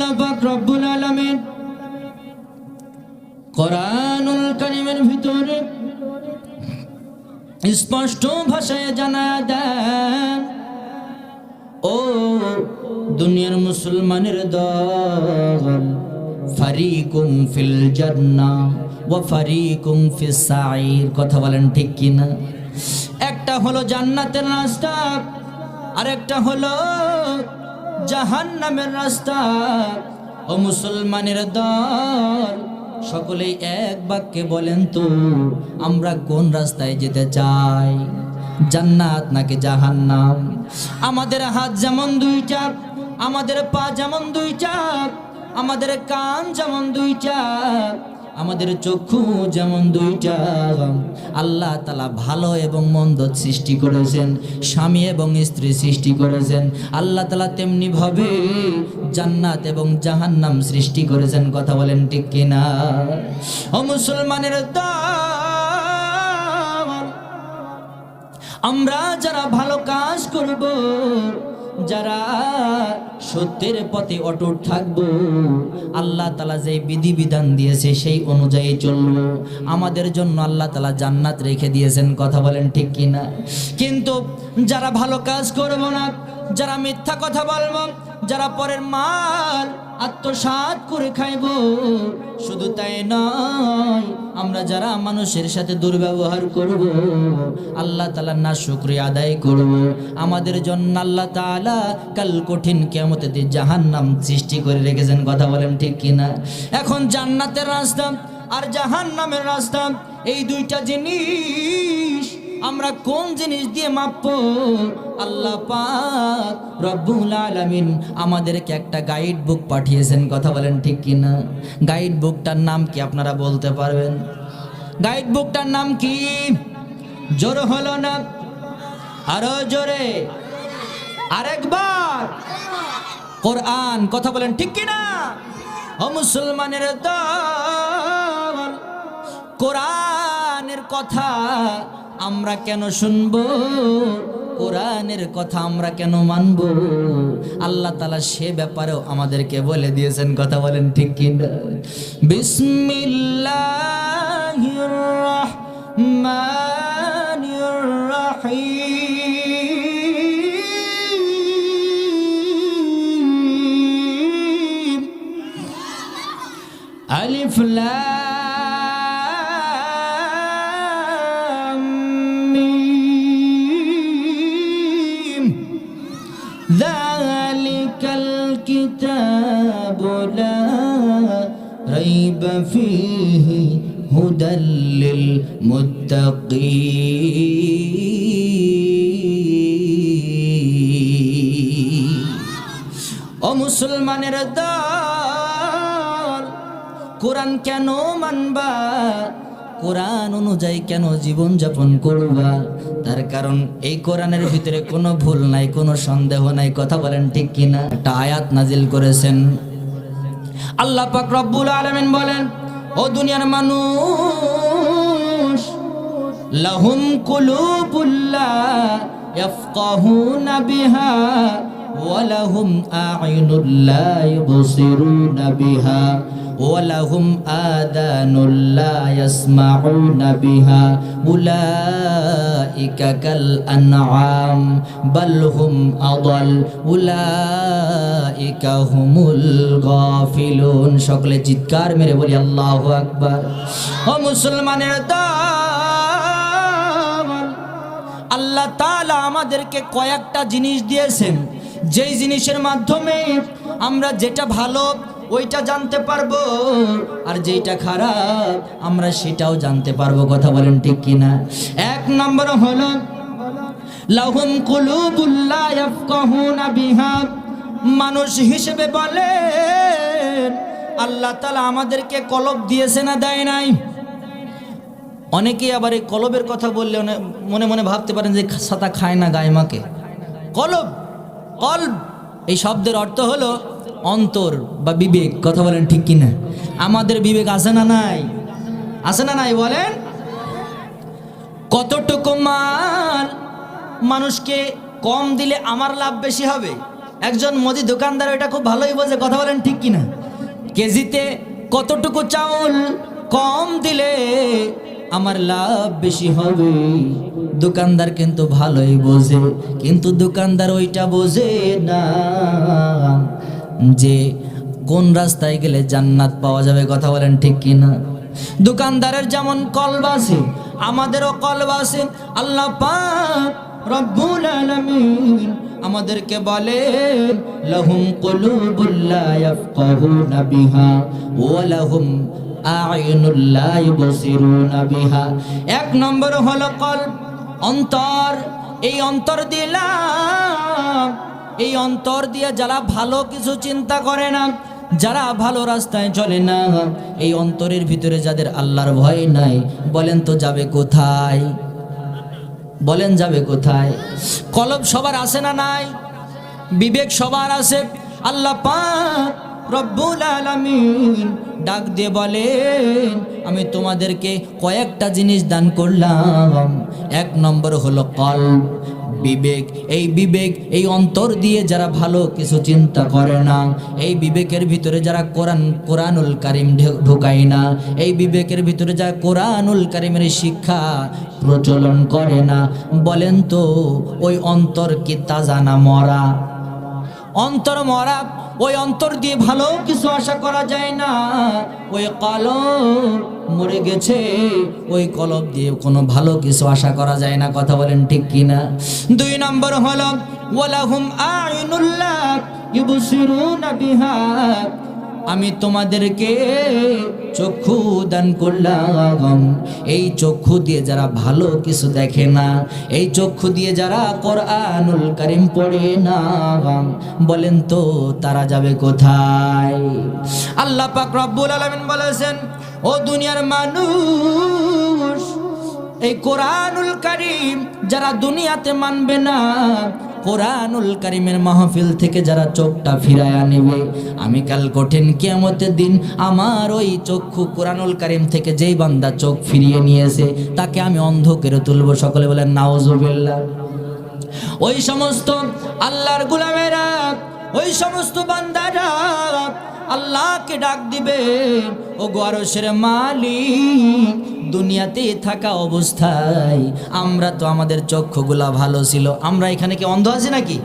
আল্লাহ পাক কোরআনুল কারীমের ভিতরে স্পষ্ট ভাষায় জানা দেন, ও দুনিয়ার মুসলমানের দল, ফারিকুম ফিল জান্নাহ ওয়া ফারিকুম ফিস সাঈর। কথা বলেন ঠিক কিনা একটা হলো জান্নাতের রাস্তা আর একটা জাহান্নামের রাস্তা। ও মুসলমানের দল, সকলেই এক বাক্যে বলেন তো, আমরা কোন রাস্তায় যেতে চাই? জান্নাত নাকি জাহান্নাম? আমাদের হাত যেমন দুইটা, আমাদের পা যেমন দুইটা, আমাদের কান যেমন দুইটা আমাদের চক্ষু যেমন দুইটা, আল্লাহ তালা ভালো এবং মন্দ সৃষ্টি করেছেন, স্বামী এবং স্ত্রী সৃষ্টি করেছেন। আল্লাহ তালা তেমনি ভাবে জান্নাত এবং জাহান্নাম সৃষ্টি করেছেন, কথা বলেন ঠিক কিনা? ও মুসলমানের আমরা যারা ভালো কাজ করব যারা সত্যের পথে অটুট থাকব, আল্লাহ তালা যে বিধিবিধান দিয়েছে সেই অনুযায়ী চলব। আমাদের জন্য আল্লাহ তালা জান্নাত রেখে দিয়েছেন, কথা বলেন ঠিক কিনা? কিন্তু যারা ভালো কাজ করব না, যারা মিথ্যা কথা বলব যারা পরের মাল আত্মসাৎ করে খাইব, শুধু তাই নয়, আমরা যারা মানুষের সাথে দুর্ব্যবহার করব, আল্লাহ তালার না শুক্রিয়া আদায় করব। আমাদের জন্য আল্লাহ তাআলা কাল কঠিন কেমতে জাহান নাম সৃষ্টি করে রেখেছেন, কথা বলেন ঠিক কিনা? এখন জান্নাতের রাস্তা আর জাহান নামের রাস্তা, এই দুইটা জিনিস আমরা কোন জিনিস দিয়ে মাপব? আল্লাহ পাক রব্বুল আলামিন আমাদেরকে একটা গাইড বুক পাঠিয়েছেন, কথা বলেন ঠিক কিনা? গাইড বুকটার নাম কি আপনারা বলতে পারবেন? গাইড বুকটার নাম কি? জোর হলো না? আরও জোরে। আরেকবার। কোরআন, কথা বলেন ঠিক কিনা? ও মুসলমানের দল, কোরআনের কথা আমরা কেন শুনব কোরআনের কথা আমরা কেন মানব আল্লাহ তালা সে ব্যাপারেও আমাদেরকে বলে দিয়েছেন কথা বলেন ঠিক কিনা বিসমিল্লাহির রহমানির রহিম ألف لام ও মুসলমানের দল, কোরআন কেন মানবা? কোরআন অনুযায়ী কেন জীবন যাপন করবা? তার কারণ এই কোরআনের ভিতরে কোনো ভুল নাই, কোনো সন্দেহ নাই, কথা বলেন ঠিক কিনা? একটা আয়াত নাজিল করেছেন। আল্লাহ পাক রব্বুল আলামিন বলেন, ও দুনিয়ার মানুষ, লাহুম কুলুবুল্লা ইয়াফকাহুনা বিহা ওয়ালাহুম আইনুল্লা ইবসিরুনা বিহা, ওয়ালাহুম আদানুল্লা ইয়াসমাউনা বিহা, উলাইকা কাল আনআম, বাল হুম আদাল, উলাইকা হুমুল গাফিলুন। সকলে চিৎকার মেরে বলি, আল্লাহু আকবার। ও মুসলমানের দল, আল্লাহ তাআলা আমাদেরকে কয়েকটা জিনিস দিয়েছেন। যেই জিনিসের মাধ্যমে আমরা যেটা ভালো, ওইটা জানতে পারব। আর যেটা খারাপ, আমরা সেটাও জানতে পারব। কথা বলেন ঠিক কিনা? এক নম্বর হলো, লাহুম কুলুবুল্লা ইয়াফকাহুনা বিহা। মানুষ হিসেবে বলেন, আল্লাহ তাআলা আমাদেরকে কলব দিয়েছে না দেয় নাই? অনেকেই আবার এই কলবের কথা বললে মনে মনে ভাবতে পারেন যে সাতা খায় না গায়ে মাকে। কলব? কলব। এই শব্দের অর্থ হলো অন্তর বা বিবেক। কথা বলেন ঠিক কিনা? আমাদের বিবেক আছে না নাই? আছে না নাই বলেন? কতটুকু মাল মানুষকে কম দিলে আমার লাভ বেশি হবে? একজন মুদি দোকানদার এটা খুব ভালোই বোঝে। কথা বলেন ঠিক কিনা? কেজিতে কতটুকু চাউল কম দিলে আমার লাভ বেশি হবে। দোকানদার কিন্তু ভালোই বোঝে, কিন্তু দোকানদার ওইটা বোঝে না যে কোন রাস্তায় গেলে জান্নাত পাওয়া যাবে, কথা বলেন ঠিক কিনা? দোকানদারের যেমন কলব আছে, আমাদেরও কলব আছে। আল্লাহ আমাদেরকে বলে লাহুম কুলুবুল লা ইয়াফকাহুনা বিহা ওয়া লাহুম বিহা। এক নম্বর হলো কলব, অন্তর। এই অন্তর দিলাম এই অন্তর দিয়ে যারা ভালো কিছু চিন্তা করে না, যারা ভালো রাস্তায় চলে না, এই অন্তরের ভিতরে যাদের আল্লাহর ভয় নাই, বলেন তো যাবে কোথায়? বলেন যাবে কোথায়? কলব সবার আছে না নাই? বিবেক সবার আছে। আল্লাহ পাক রব্বুল আলামিন ডাক দিয়ে বলেন, আমি তোমাদেরকে কয়েকটা জিনিস দান করলাম। এক নম্বর হলো কল বিবেক। এই বিবেক, এই অন্তর দিয়ে যারা ভালো কিছু চিন্তা করে না, এই বিবেকের ভিতরে যারা কোরআন, কোরআনুল কারিম ঢুকায় না, এই বিবেকের ভিতরে যারা কোরআনুল কারিমের শিক্ষা প্রচলন করে না, বলেন তো, ওই অন্তর কি তাজা না মরা? অন্তর মরা, ওই অন্তর দিয়ে ভালো কিছু আশা করা যায় না। ওই কলম মরে গেছে, ওই কলম দিয়ে কোনো ভালো কিছু আশা করা যায় না, কথা বলেন ঠিক কিনা দুই নম্বর হলো, ওয়ালাহুম আইনুল্লাহ ইবুসিরুনা বিহা। আমি তোমাদেরকে চক্ষু দান করলাম। এই চক্ষু দিয়ে যারা ভালো কিছু দেখে না, এই চক্ষু দিয়ে যারা কোরআনুল কারিম পড়ে না, বলেন তো তারা যাবে কোথায়? আল্লাহ পাক রব্বুল আলামিন বলেছেন, ও দুনিয়ার মানুষ, এই কোরআনুল কারিম যারা দুনিয়াতে মানবে না কোরআনুল কারিমের মাহফিল থেকে যারা চোখটা ফিরায়া নেবে, আমি কাল কঠিন কেয়ামতের দিন আমার ওই চক্ষু কোরআনুল কারিম থেকে যেই বান্দা চোখ ফিরিয়ে নিয়েছে, তাকে আমি অন্ধ করে তুলবো। সকলে বলেন নাওজুবিল্লাহ ওই সমস্ত আল্লাহর গুলামেরা, ওই সমস্ত আল্লাহকে ডাক দিবে। ও গোয়ারসের মালিক, দুনিয়াতে থাকা অবস্থায় আমরা তো আমাদের চক্ষুগুলা ভালো ছিল। আমরা এখানে কি অন্ধ আছি নাকি?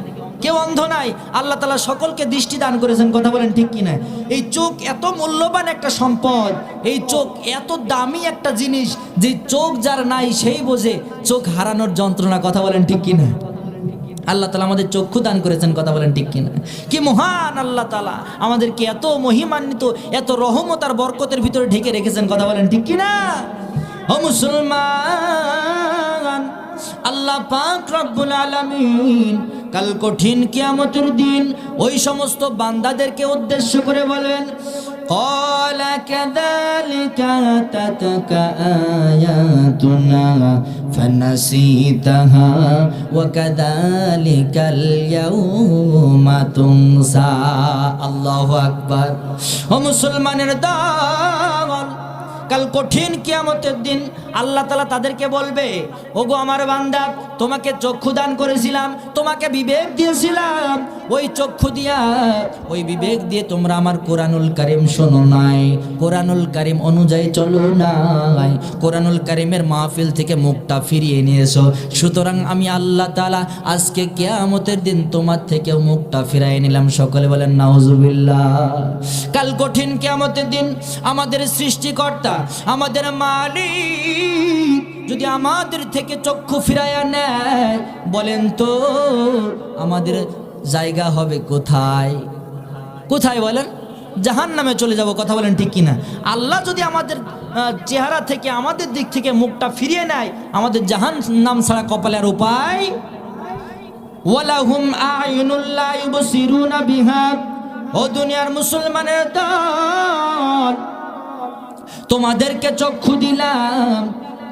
কেউ অন্ধ নাই। আল্লাহ তালা সকলকে দৃষ্টি দান করেছেন, কথা বলেন ঠিক কি কিনা? এই চোখ এত মূল্যবান একটা সম্পদ, এই চোখ এত দামি একটা জিনিস যে চোখ যার নাই সেই বোঝে, চোখ হারানোর যন্ত্রণা, কথা বলেন ঠিক কিনা? আল্লাহ তালা আমাদের চক্ষু দান করেছেন কথা বলেন ঠিক কিনা কি মহান আল্লাহ তালা আমাদেরকে এত মহিমান্বিত এত রহমত আর বরকতের ভিতরে ঢেকে রেখেছেন কথা বলেন ঠিক কিনা ও মুসলমান আল্লাহ পাক রব্বুল আলামিন কাল কঠিন কিয়ামতের দিন ওই সমস্ত বান্দাদেরকে উদ্দেশ্য করে বলেন قال كذلك أتتك آياتنا فنسيتها وكذلك اليوم تنسى الله أكبر ও মুসলমানের দল কাল কঠিন কিয়ামতের দিন আল্লাহ তালা তাদেরকে বলবে ওগো আমার বান্দা তোমাকে চক্ষু দান করেছিলাম তোমাকে বিবেক দিয়েছিলাম ওই চক্ষু দিয়া, ওই বিবেক দিয়ে তোমরা আমার কোরআনুল কারিম শোনো নাই। কোরআনুল কারিম অনুযায়ী চলো নাই। কোরআনুল কারিমের মাহফিল থেকে মুখটা ফিরিয়ে নিয়েছো। সুতরাং আমি আল্লাহ তালা আজকে কেয়ামতের দিন তোমার থেকেও মুখটা ফিরাই নিলাম। সকলে বলেন, নাউজুবিল্লাহ। কাল কঠিন কেয়ামতের দিন আমাদের সৃষ্টিকর্তা, আমাদের মালিক যদি আমাদের থেকে চক্ষু ফিরাইয়া নেয়, বলেন তো আমাদের জায়গা হবে কোথায়? কোথায় বলেন? জাহান নামে চলে যাব, কথা বলেন ঠিক কিনা? আল্লাহ যদি আমাদের চেহারা থেকে, আমাদের দিক থেকে মুখটা ফিরিয়ে নেয়, আমাদের জাহান নাম ছাড়া কপালের উপায় ওয়ালাহুম ও দুনিয়ার মুসলমানের দল, তোমাদেরকে চক্ষু দিলাম।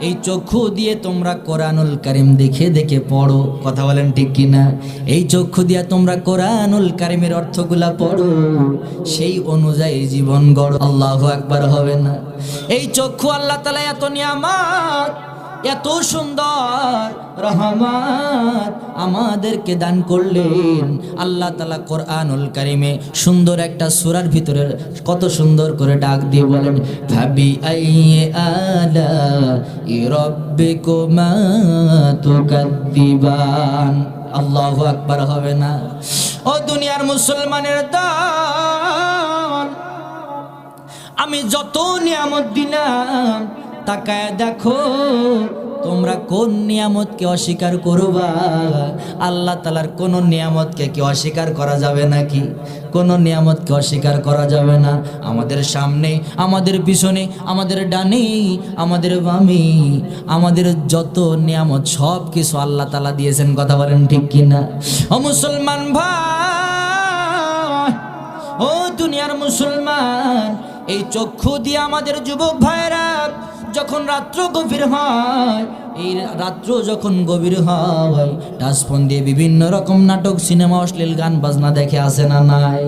এই চক্ষু দিয়ে তোমরা কোরআনুল কারিম দেখে দেখে পড়ো। কথা বলেন ঠিক কিনা? এই চক্ষু দিয়ে তোমরা কোরআনুল কারিমের অর্থগুলা পড়ো। সেই অনুযায়ী জীবন গড়। আল্লাহ একবার হবে না। এই চক্ষু আল্লাহ তালা এত নিয়ামত। এত সুন্দর রহমান আমাদেরকে দান করলেন। আল্লাহ তালা কোরআনুল কারিমে সুন্দর একটা সুরার ভিতরে কত সুন্দর করে ডাক দিয়ে বলেন ভাবি আইয়ে আলা রব্বিকুমা তুকাদ্দিবান। আল্লাহু আকবার হবে না। ও দুনিয়ার মুসলমানের দল, আমি যত নিয়ামত দিলাম তাকায় দেখো, তোমরা কোন নিয়ামতকে অস্বীকার করবা? আল্লাহ তালার কোন নিয়ামতকে কি অস্বীকার করা যাবে নাকি? কোন নিয়ামতকে অস্বীকার করা যাবে না? আমাদের সামনে, আমাদের পিছনে, আমাদের ডানে, আমাদের বামে, আমাদের যত নিয়ামত সব কিছু আল্লাহ তালা দিয়েছেন, কথা বলেন ঠিক কিনা? ও মুসলমান ভাই, ও দুনিয়ার মুসলমান, এই চক্ষু দিয়ে আমাদের যুবক ভাইরা যখন রাত্র গভীর হয়, এই রাত্র যখন গভীর হয় টাচফোন দিয়ে বিভিন্ন রকম নাটক, সিনেমা, অশ্লীল গান, বাজনা দেখে আসে না নাই?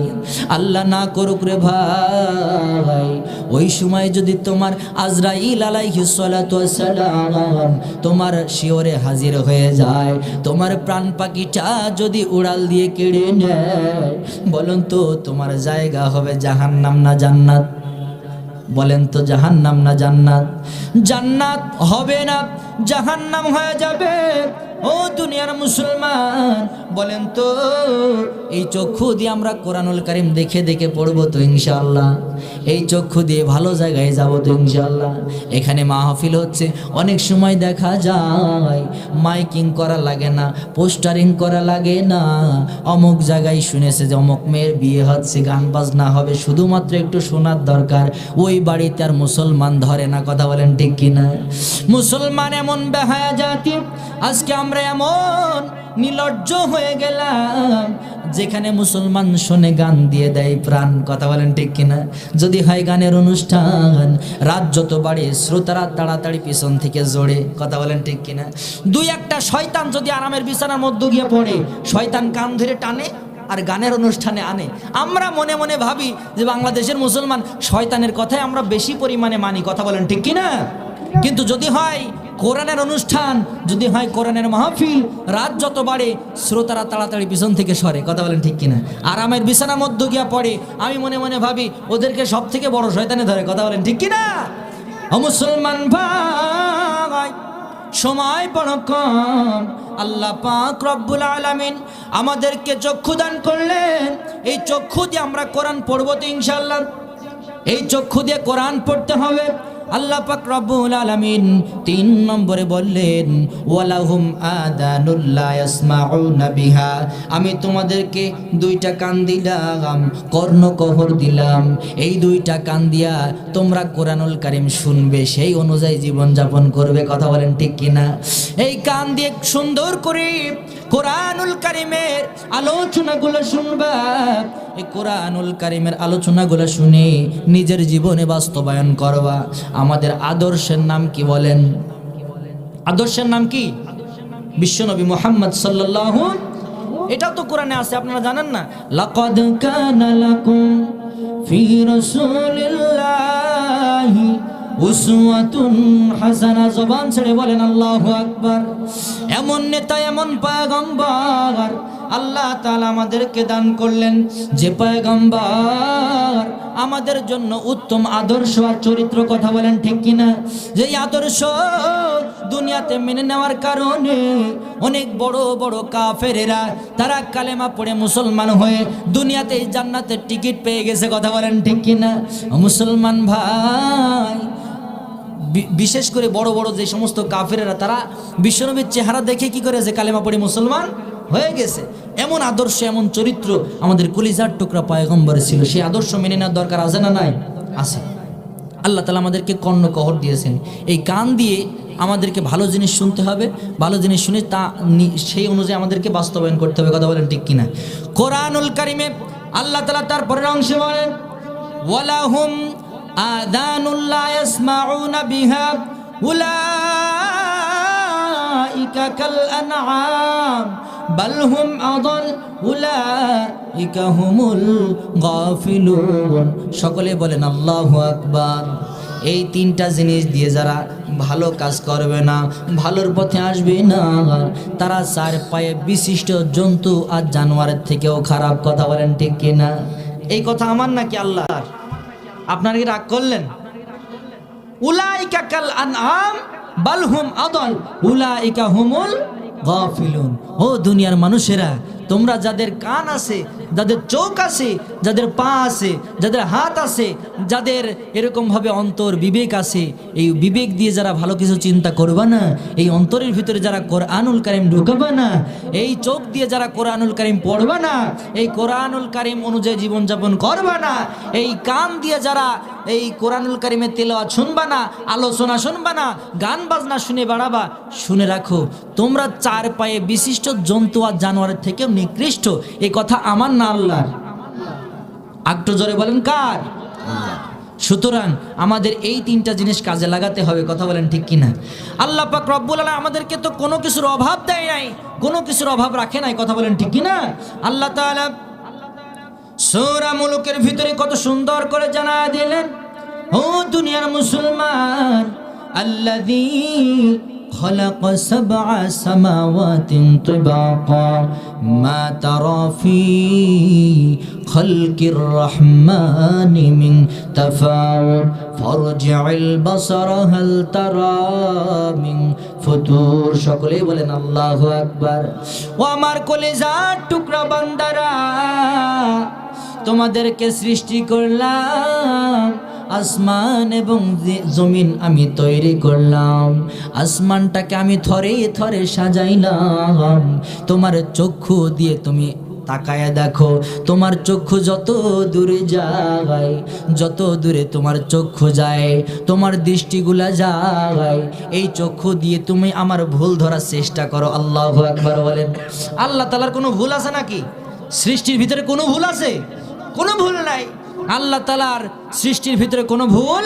আল্লাহ না করুক রে ভাই, ওই সময় যদি তোমার আজরাইল আলাইহিস সালাতু ওয়াস সালাম তোমার শিওরে হাজির হয়ে যায়, তোমার প্রাণ পাখিটা যদি উড়াল দিয়ে কেড়ে নেয়, বলুন তো তোমার জায়গা হবে জাহান্নাম না জান্নাত? বলেন তো জাহান্নাম না জান্নাত? জান্নাত হবে না জাহান্নাম হয়ে যাবে। ও দুনিয়ার মুসলমান, বলেন তো, এই চক্ষু দিয়ে আমরা কোরআনুল কারিম দেখে দেখে পড়ব তো ইনশাআল্লাহ। এই চক্ষু দিয়ে ভালো জায়গায় যাব তো ইনশাআল্লাহ। এখানে মাহফিল হচ্ছে, অনেক সময় দেখা যায়, মাইকিং করা লাগে না, পোস্টারিং করা লাগে না। অমুক জায়গায় শুনেছে যে অমুক মেয়ের বিয়ে হচ্ছে, গান বাজনা হবে, শুধুমাত্র একটু শোনার দরকার। ওই বাড়িতে আর মুসলমান ধরে না, কথা বলেন ঠিক কিনা? মুসলমান এমন বেহায়া জাতি, আজকে আমরা এমন নিলজ্জ হয়ে গেলাম, যেখানে মুসলমান শোনে গান দিয়ে দেয় প্রাণ। কথা বলেন ঠিক কিনা? যদি হয় গানের অনুষ্ঠান, রাত যত বাড়ে, শ্রোতারা তাড়াতাড়ি পিছন থেকে জোড়ে কথা বলেন ঠিক কিনা? দুই একটা শয়তান যদি আরামের বিছানার মধ্যে গিয়ে পড়ে, শয়তান কান ধরে টানে আর গানের অনুষ্ঠানে আনে। আমরা মনে মনে ভাবি যে বাংলাদেশের মুসলমান শয়তানের কথাই আমরা বেশি পরিমাণে মানি। কথা বলেন ঠিক কিনা? কিন্তু যদি হয় কোরআনের অনুষ্ঠান যদি হয় কোরআনের মাহফিল, রাত যত বাড়ে, শ্রোতারা তাড়াতাড়ি পিছন থেকে সরে। কথা বলেন ঠিক কিনা? আরামের বিছানার মধ্যে গিয়া পড়ে, আমি মনে মনে ভাবি, ওদেরকে সব থেকে বড় শয়তানে ধরে। কথা বলেন ঠিক কিনা? মুসলমান ভাই, সময় বড় কম। আল্লাহ পাক রব্বুল আলামিন আমাদেরকে চক্ষু দান করলেন। এই চক্ষু দিয়ে আমরা কোরআন পড়ব তো ইনশাল্লাহ এই চক্ষু দিয়ে কোরআন পড়তে হবে। আল্লাহ পাক রব্বুল আলামিন তিন নম্বরে বললেন, ওয়ালাহুম আদানুল্লাহ ইয়াসমাউনা বিহা। আমি তোমাদেরকে দুইটা কান দিলাম কর্ণকহর দিলাম। এই দুইটা কান দিয়া তোমরা কোরআনুল কারিম শুনবে, সেই অনুযায়ী জীবন যাপন করবে, কথা বলেন ঠিক কিনা? এই কান দিয়ে সুন্দর করে কোরআনুল কারিমের আলোচনাগুলো শুনবা। এই কোরআনুল কারিমের আলোচনাগুলো শুনে নিজের জীবনে বাস্তবায়ন করবা। আমাদের আদর্শের নাম কি বলেন? আদর্শের নাম কি? বিশ্বনবী মোহাম্মদ সাল্লাল্লাহু এটাও তো কোরআনে আছে, আপনারা জানেন না? লাকাদ কানা লাকুম ফি রাসূলিল্লাহি উসওয়াতুন হাসানা। জবান ছেড়ে বলেন, আল্লাহু আকবার। এমন নেতা, এমন পয়গম্বর আল্লাহ তাআলা আমাদেরকে দান করলেন। যে পয়গম্বর আমাদের জন্য উত্তম আদর্শ আর চরিত্র কথা বলেন ঠিক কিনা? যে আদর্শ দুনিয়াতে মেনে নেওয়ার কারণে অনেক বড় বড় কাফেরেরা তারা কালেমা পড়ে মুসলমান হয়ে দুনিয়াতে জান্নাতের টিকিট পেয়ে গেছে কথা বলেন ঠিক কিনা? মুসলমান ভাই বিশেষ করে বড় বড় যে সমস্ত কাফেরেরা তারা বিশ্বনবীর চেহারা দেখে কি করেছে কালেমা পড়ে মুসলমান? হয়ে গেছে। এমন আদর্শ, এমন চরিত্র আমাদের কলিজার টুকরা পয়গম্বরে ছিল। সেই আদর্শ মেনে নেওয়ার দরকার আছে না নাই? আছে। আল্লাহ তালা আমাদেরকে কর্ণ কহর দিয়েছেন। এই কান দিয়ে আমাদেরকে ভালো জিনিস শুনতে হবে, ভালো জিনিস শুনে তা সেই অনুযায়ী আমাদেরকে বাস্তবায়ন করতে হবে। কথা বলেন ঠিক কিনা? কোরআনুল কারিমে আল্লাহ তালা তার পরের অংশে বলেন, ওয়ালাহুম আদানুল্লাহ ইয়াসমাউনা বিহা, উলাইকা কাল আনআম। বাল হুম আদল উলাইকা হুমুল গাফিলুন। সকলে বলেন, আল্লাহু আকবার। এই তিনটা জিনিস দিয়ে যারা ভালো কাজ করবে না, ভালোর পথে আসবে না, তারা চার পায়ে বিশিষ্ট জন্তু আর জানোয়ারের থেকেও খারাপ কথা বলেন, ঠিক কিনা এই কথা আমার নাকি আল্লাহ আপনারা কি রাগ করলেন? উলাইকা কাল আনআম বাল হুম আদল উলাইকা হুমুল গাফিলুন। ও দুনিয়ার মানুষেরা তোমরা যাদের কান আছে, যাদের চোখ আছে, যাদের পা আছে, যাদের হাত আছে, যাদের এরকম ভাবে অন্তর বিবেক আছে, এই বিবেক দিয়ে যারা ভালো কিছু চিন্তা করবে না, এই অন্তরের ভিতরে যারা কোরআনুল কারিম ঢুকাবে না, এই চোখ দিয়ে যারা কোরআনুল কারিম পড়বে না, এই কোরআনুল কারিম অনুযায়ী জীবনযাপন করবে না, এই কান দিয়ে যারা এই কোরআনুল কারিমের তেলোয়া শুনবা না, আলোচনা শুনবা না, গান বাজনা শুনে বাড়াবা, শুনে রাখো, তোমরা চার পায়ে বিশিষ্ট জন্তু আর জানোয়ারের থেকেও নিকৃষ্ট এই কথা আমার না আল্লাহর। একটু জোরে বলেন, কার? সুতরাং আমাদের এই তিনটা জিনিস কাজে লাগাতে হবে, কথা বলেন ঠিক কিনা। আল্লাহ পাক রব্বুল আলামিন আমাদেরকে তো কোনো কিছুর অভাব দেয় নাই, কোনো কিছুর অভাব রাখে নাই, কথা বলেন ঠিক কিনা? আল্লাহ তাআলা সূরা মুলুকের ভিতরে কত সুন্দর করে জানা দিলেন, ও দুনিয়ার মুসলমান, আল্লাযী خلق سبع سماوات طباقا ما ترى في خلق الرحمن من تفاوت فارجع البصر هل ترى من ফুতুর সকলেই বলেন আল্লাহু আকবার ও আমার কলেজার টুকরা বান্দারা তোমাদেরকে সৃষ্টি করলাম আসমান এবং জমিন আমি তৈরি করলাম, আসমানটাকে আমি থরে থরে সাজাইলাম। তোমার চক্ষু দিয়ে তুমি তাকায় দেখো, তোমার চক্ষু যত দূরে যায়, যত দূরে তোমার চক্ষু যায়, তোমার দৃষ্টিগুলা যায়। এই চক্ষু দিয়ে তুমি আমার ভুল ধরার চেষ্টা করো, আল্লাহ একবার বলেন। আল্লাহ তালার কোনো ভুল আছে নাকি? সৃষ্টির ভিতরে কোনো ভুল আছে? কোনো ভুল নাই। আল্লাহ তালার সৃষ্টির ভিতরে কোনো ভুল